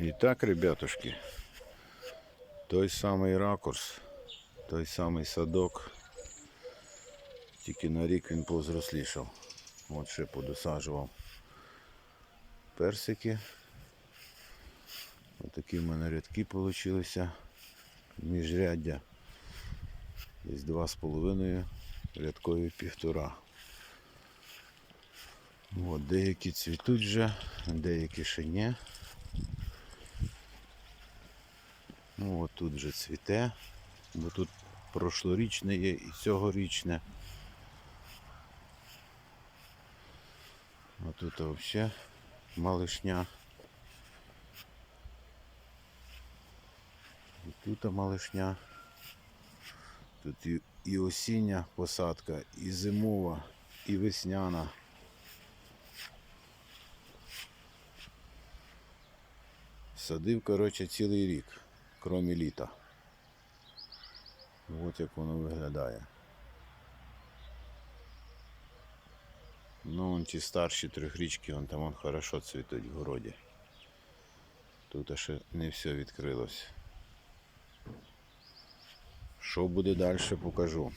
І так, ребятушки, той самий ракурс, той самий садок, тільки на рік він повзрослішав. От ще подосаджував персики. Отакі в мене рядки получилися. Міжряддя. Десь два з половиною, рядкові півтора. От, деякі цвітуть вже, деякі ще ні. Ну от тут вже цвіте, бо тут прошлорічне є і цьогорічне. А тут взагалі малишня. І тут малишня. Тут і, і осіння посадка, і зимова, і весняна. Садив, коротше, цілий рік, крім літа. От як воно виглядає. Ну, вон ті старші трьохрічки, вон там вон хорошо цвітуть в городі. Тут ще не все відкрилось. Що буде далі, покажу.